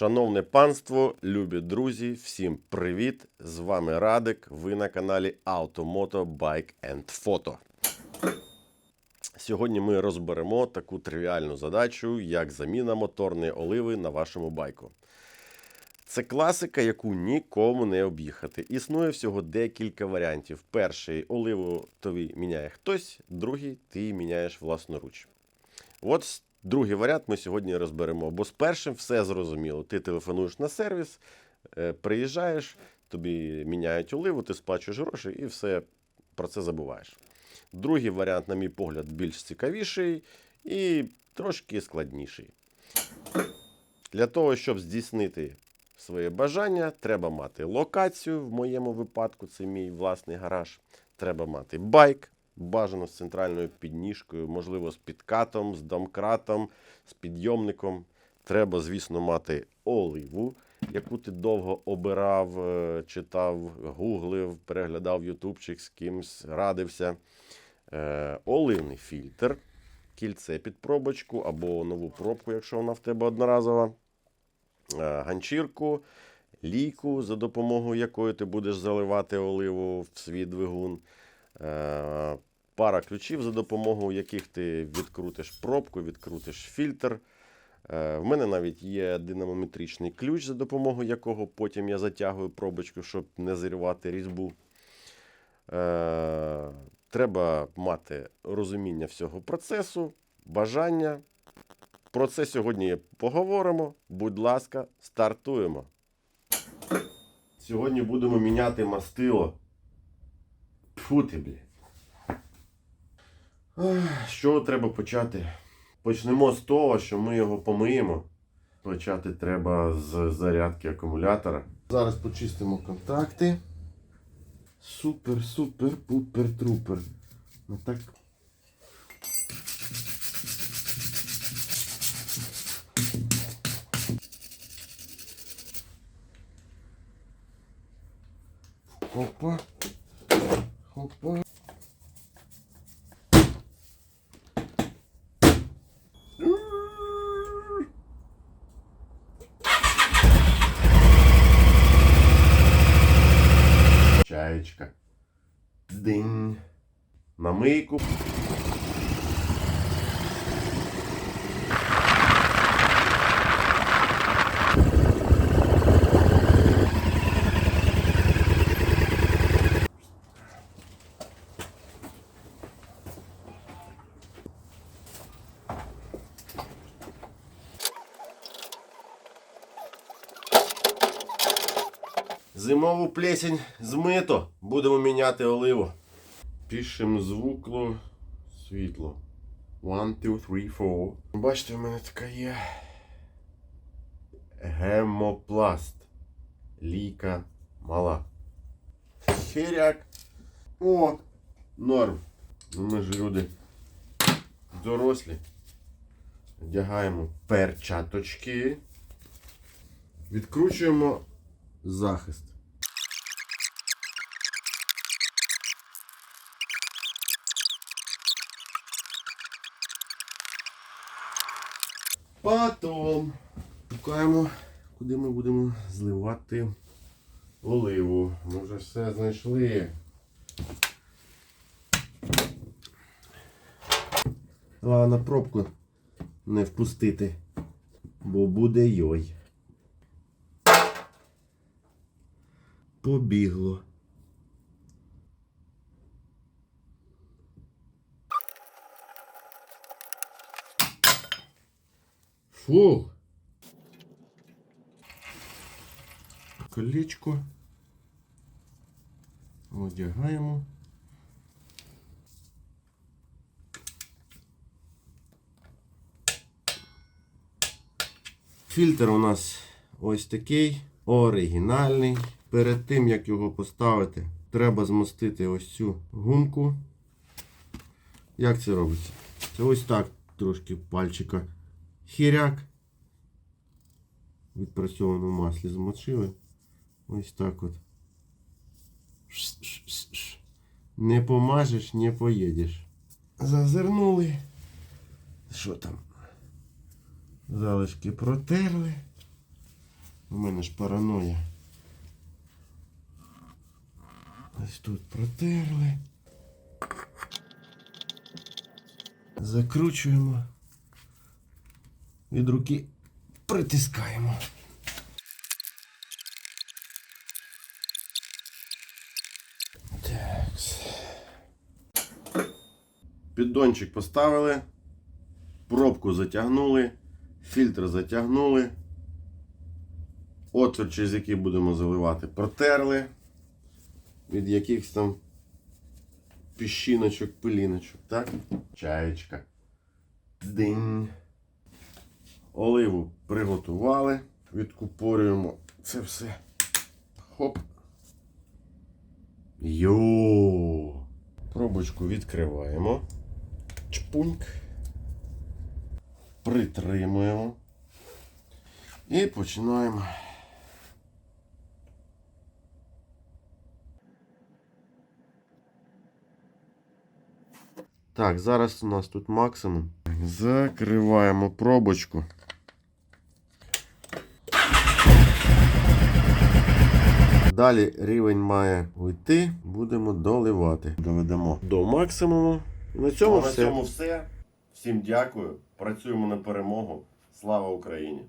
Шановне панство, любі друзі, всім привіт! З вами Радик. Ви на каналі Auto Bike and Photo. Сьогодні ми розберемо таку тривіальну задачу, як заміна моторної оливи на вашому байку. Це класика, яку нікому не об'їхати. Існує всього декілька варіантів. Перший оливу тобі міняє хтось, другий ти міняєш власноруч. От другий варіант ми сьогодні розберемо. Бо з першим все зрозуміло. Ти телефонуєш на сервіс, е, приїжджаєш, тобі міняють оливу, ти сплачуєш гроші і все про це забуваєш. Другий варіант, на мій погляд, більш цікавіший і трошки складніший. Для того, щоб здійснити своє бажання, треба мати локацію. В моєму випадку це мій власний гараж. Треба мати байк, бажано з центральною підніжкою, можливо, з підкатом, з домкратом, з підйомником. Треба, звісно, мати оливу, яку ти довго обирав, е, читав, гуглив, переглядав ютубчик з кимсь, радився. Е, оливний фільтр, кільце під пробочку або нову пробку, якщо вона в тебе одноразова е, ганчірку, лійку, за допомогою якої ти будеш заливати оливу в свій двигун, пара ключів, за допомогою яких ти відкрутиш пробку, відкрутиш фільтр. Е, В мене навіть є динамометричний ключ, за допомогою якого потім я затягую пробочку, щоб не зірвати різьбу. Е, Треба мати розуміння всього процесу, бажання. Про це сьогодні поговоримо. Будь ласка, стартуємо. Сьогодні будемо міняти мастило. Фу ти, блі. З чого треба почати? Почнемо з того, що ми його помиємо. Почати треба з зарядки акумулятора. Зараз почистимо контакти. Супер, супер, пупер, трупер. Ну так. Опа. Опа. Чаєчка. Динь. На мийку. Зимову плесень змито. Будемо міняти оливу. Пишемо звукло світло. One, two, three, four. Бачите, в мене така є. Гемопласт. Ліка мала. Хиряк. О! Норм. Ну, Ми ж люди дорослі. Вдягаємо перчаточки. Відкручуємо захист. Потім шукаємо, куди ми будемо зливати оливу. Ми вже все знайшли. Головне пробку не впустити, бо буде йой. Побігло. Фух. Колечко. Одягаємо. Фільтр у нас ось такий, оригінальний. Перед тим, як його поставити, треба змастити ось цю гумку. Як це робиться? Це ось так трошки пальчика хіряк. Відпрацьовано в маслі змочили. Ось так от. Не помажеш, не поїдеш. Зазирнули. Що там? Залишки протерли. У мене ж параноя. Ось тут протерли. Закручуємо. Від руки притискаємо. Так. Піддончик поставили. Пробку затягнули. Фільтр затягнули. Отвір, через який будемо заливати, протерли. Від якихось там піщиночок, пиліночок, так? Чаєчка. Динь. Оливу приготували. Відкупорюємо це все. Хоп. Йо. Пробочку відкриваємо. Чпуньк. Притримуємо. І починаємо. Так, зараз у нас тут максимум. Закриваємо пробочку. Далі рівень має уйти, будемо доливати. Доведемо до максимуму. На цьому все. на цьому все. Всім дякую. Працюємо на перемогу. Слава Україні!